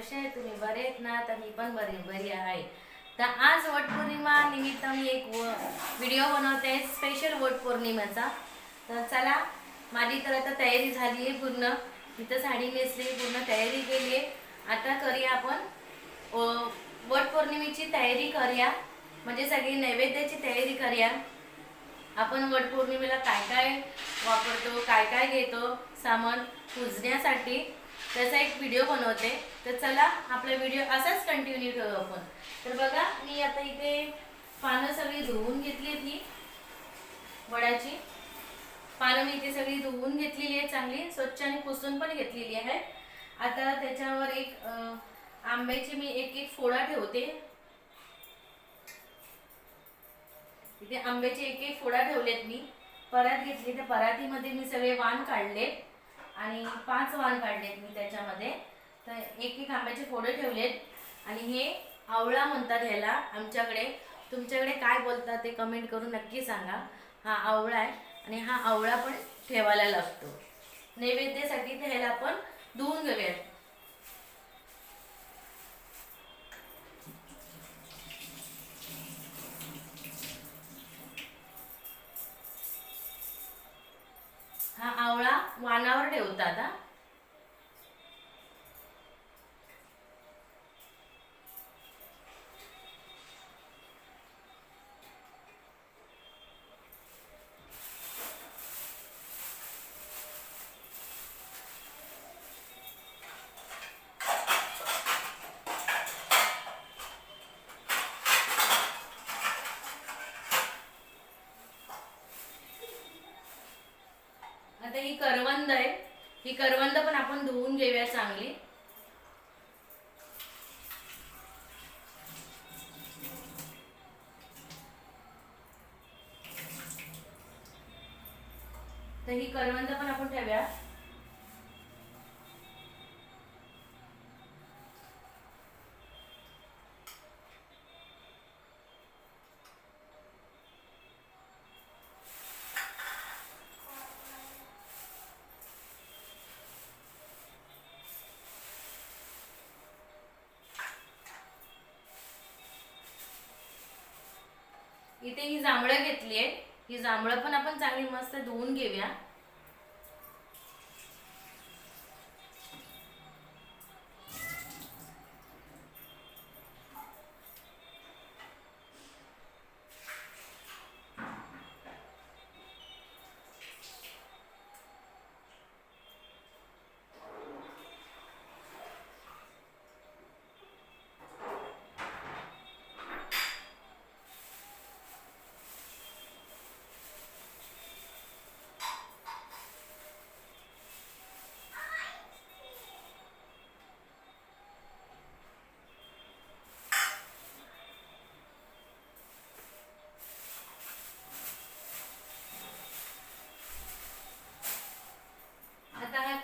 कसे आहे? तुम्ही बरे आहेत ना? तर मी पण बरी बरी आहे. तर आज वटपौर्णिमा निमित्त मी एक व्हिडिओ बनवते. आहे स्पेशल वटपौर्णिमेचा तर चला माझी तर आता तयारी झाली आहे पूर्ण. तिथं साडी नेसली पूर्ण तयारी केली आहे. आता करूया आपण. वटपौर्णिमेची तयारी करूया. म्हणजे सगळी नैवेद्याची तयारी करूया. आपण वटपौर्णिमेला काय काय वापरतो काय काय घेतो सामान पुजण्यासाठी. त्याचा एक व्हिडिओ बनवते. तर चला आपला व्हिडिओ असाच कंटिन्यू ठेवू आपण. तर बघा मी आता इथे पानं सगळी धुवून घेतली ती वडाची पानं मी इथे सगळी धुवून घेतलेली आहे चांगली. स्वच्छ आणि पुसून पण घेतलेली आहे. आता त्याच्यावर एक आंब्याची मी एक एक फोडा ठेवते. इथे आंब्याचे एक एक फोडा ठेवलेत मी. परात घेतली. त्या परातीमध्ये मी सगळे वाण काढलेत. आणि पाच वाण काढलेत मी त्याच्यामध्ये. तर एक एक आंब्याचे फोडे ठेवलेत. आणि हे आवळा म्हणतात ह्याला आमच्याकडे. तुमच्याकडे काय बोलतात ते कमेंट करून नक्की सांगा. हा आवळा आहे आणि हा आवळा पण ठेवायला लागतो. नैवेद्यासाठी ते ह्याला आपण धुवून घेऊयात. ही करवंद आहे. ही करवंद पण आपण धुवून घेऊया चांगली. तर ही करवंद पण आपण ठेवूया. इथे ही जांभळं घेतली आहे. ही जांभळं पण आपण चांगली मस्त धुवून घेऊया.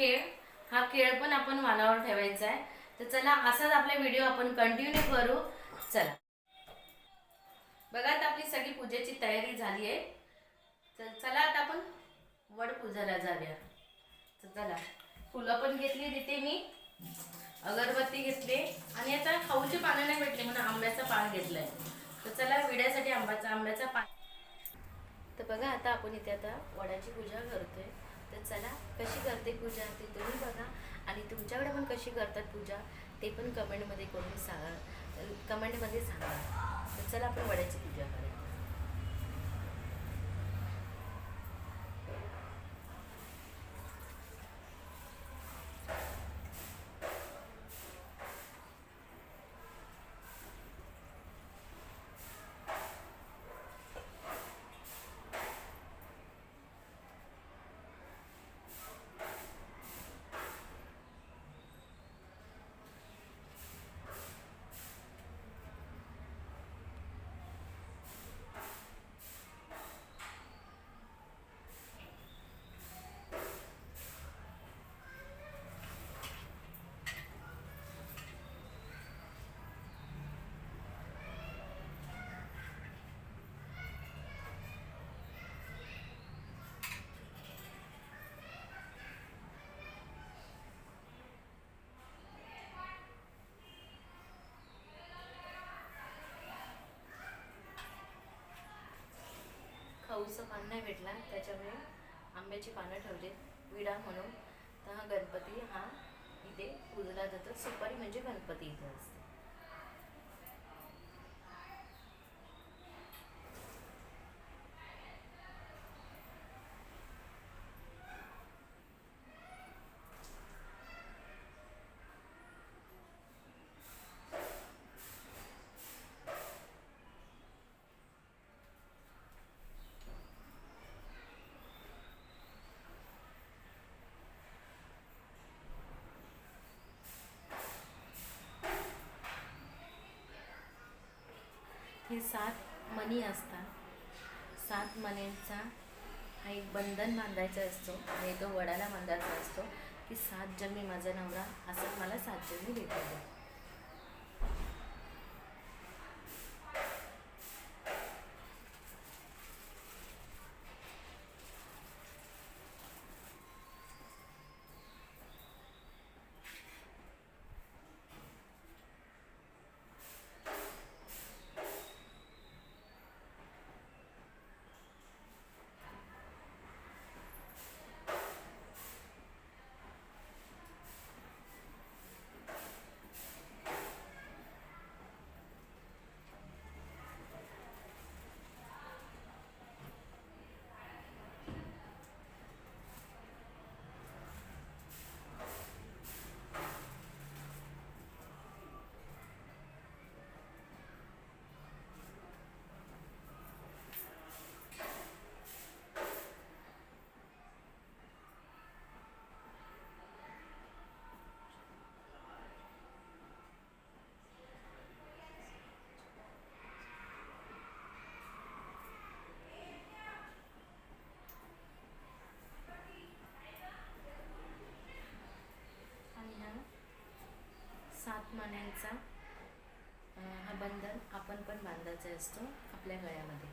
खेळ हा खेळ पण आपण वालावर ठेवायचा आहे. तर चला असाच आपला व्हिडिओ आपण कंटिन्यू करू. चला. बघा आता आपली सगळी पूजेची तयारी झाली आहे. तर चला आता आपण वड पूजाला जाऊया. तर चला फुलं पण घेतली तिथे मी. अगरबत्ती घेतली. आणि आता खाऊचे पानं नाही भेटले म्हणून आंब्याचं पान घेतलंय. तर चला विड्यासाठी आंब्याचा आंब्याचा पान. तर बघा आता आपण इथे आता वडाची पूजा करतोय. तर चला कशी करते पूजा ते तुम्ही बघा. आणि तुमच्याकडे पण कशी करतात पूजा ते पण कमेंटमध्ये करून सांगा. कमेंटमध्ये सांगा. तर चला आपण वड्याची पूजा करूया. खाऊचं पान नाही भेटला त्याच्यामुळे आंब्याची पानं ठेवले विडा म्हणून. तर हा गणपती हा इथे पूजला जातो. सुपारी म्हणजे गणपती इथे असते. त्यामध्ये सात मणी असतात. सात मण्यांचा हा एक बंधन बांधायचा असतो आणि तो वडाला बांधायचा असतो. की सात जन्मी माझा नवरा असं मला सात जन्मी भेटले आणि हा सात मान्यांचा हा बंधन आपण पण बांधायचा असतो आपल्या गळ्यामध्ये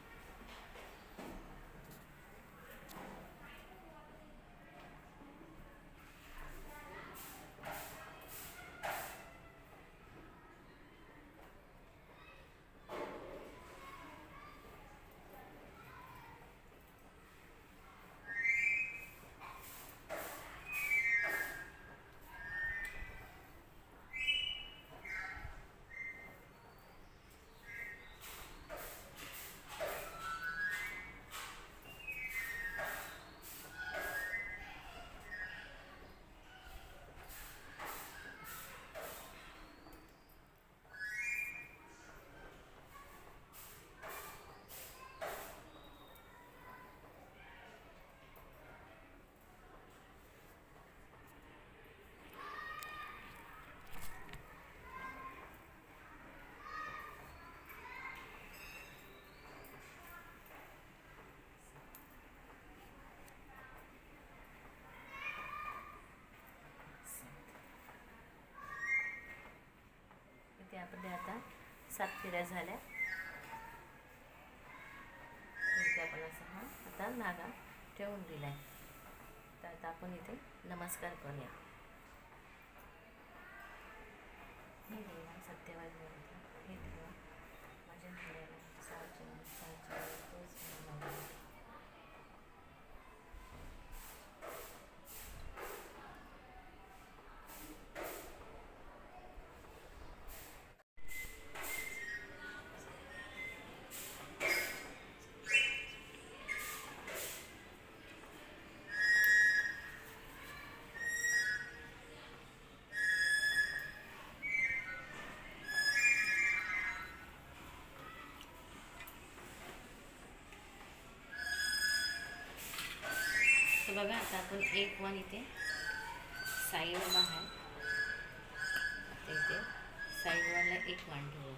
इथे आपल्या आता सात फेऱ्या झाल्या. आपण असं हा आता नागा ठेवून दिला आहे तर आता आपण इथे नमस्कार करूया. सत्यवाद तर बघा आता आपण एक वन इथे साईबाबा आहे तर इथे साईबाबाला एक वन ठेवू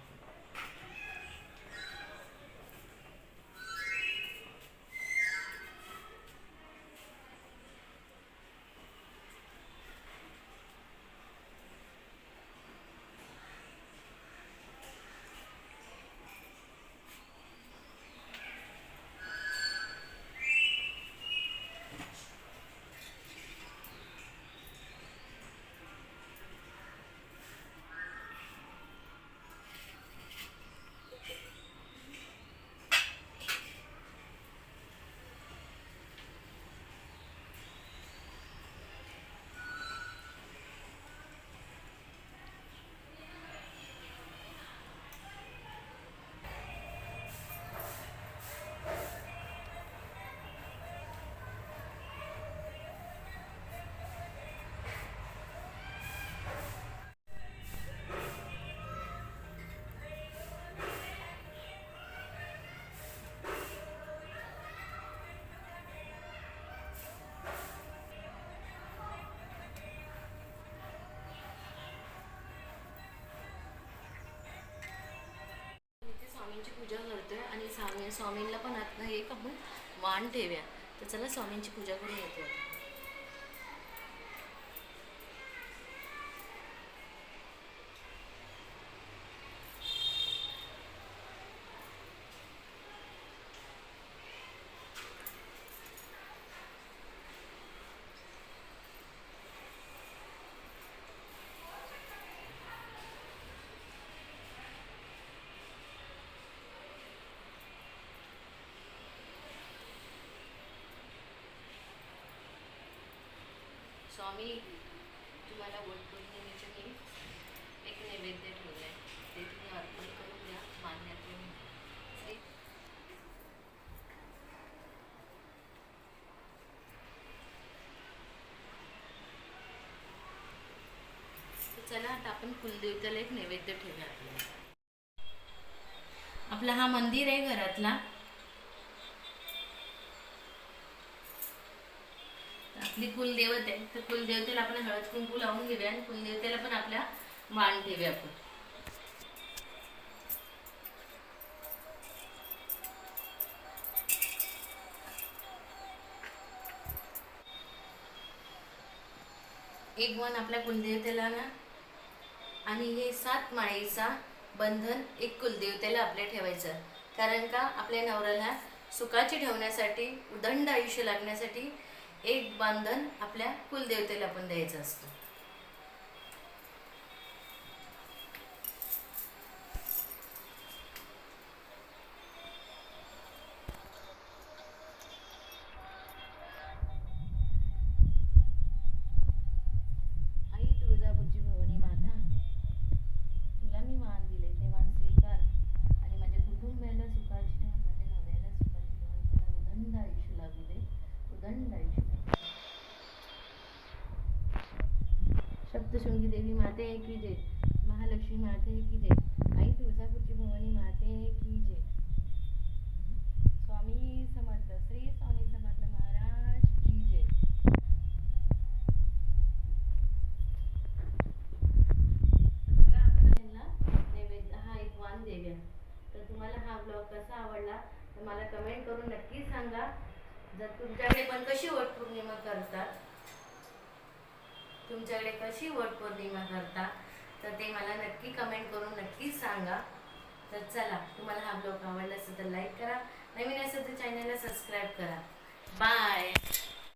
आणि स्वामी स्वामींना पण आता एक आपण वाण ठेवूया. तर चला स्वामींची पूजा करून येतो. स्वामी तुम्हाला वटपौर्णिमेचे मी एक नैवेद्य ठेवलं आहे ते तुम्ही अर्पण करून द्या मान्यातून चला आता आपण कुलदेवताला एक नैवेद्य ठेवूया. आपल्याला आपला हा मंदिर आहे घरातला. आपली कुलदेवत आहे. तर कुलदेवतेला आपण हळद कुंकू लावून घेऊया आणि कुलदेवतेला पण आपल्या मान ठेवूया आपण. एक वन आपल्या कुलदेवतेला ना आणि हे सात माळीचा बंधन एक कुलदेवतेला आपल्या ठेवायचं. कारण का आपल्या नवऱ्याला सुखाची ठेवण्यासाठी उदंड आयुष्य लागण्यासाठी एक बंधन आपल्या कुलदेवतेला पण द्यायचं असतं. सप्तशृंगी देवी माते की जय. महालक्ष्मी माते की जय. आई तुळजापूरची भवानी माते की जय. स्वामी समर्थ श्री स्वामी समर्थ महाराज की जय. तर बघा नैवेद्य हा एक वान देव्या तर तुम्हाला हा ब्लॉग कसा आवडला तर मला कमेंट करून नक्की सांगा. जर तुमच्याकडे पण कशी वटपौर्णिमा करतात तुमच्याकडे कशी वटपौर्णिमा करता तर ते मला नक्की कमेंट करून नक्की सांगा. तर चला तुम्हाला हा ब्लॉग आवडला असेल तर लाईक करा. नवीन असेल तर चॅनलला सबस्क्राईब करा. बाय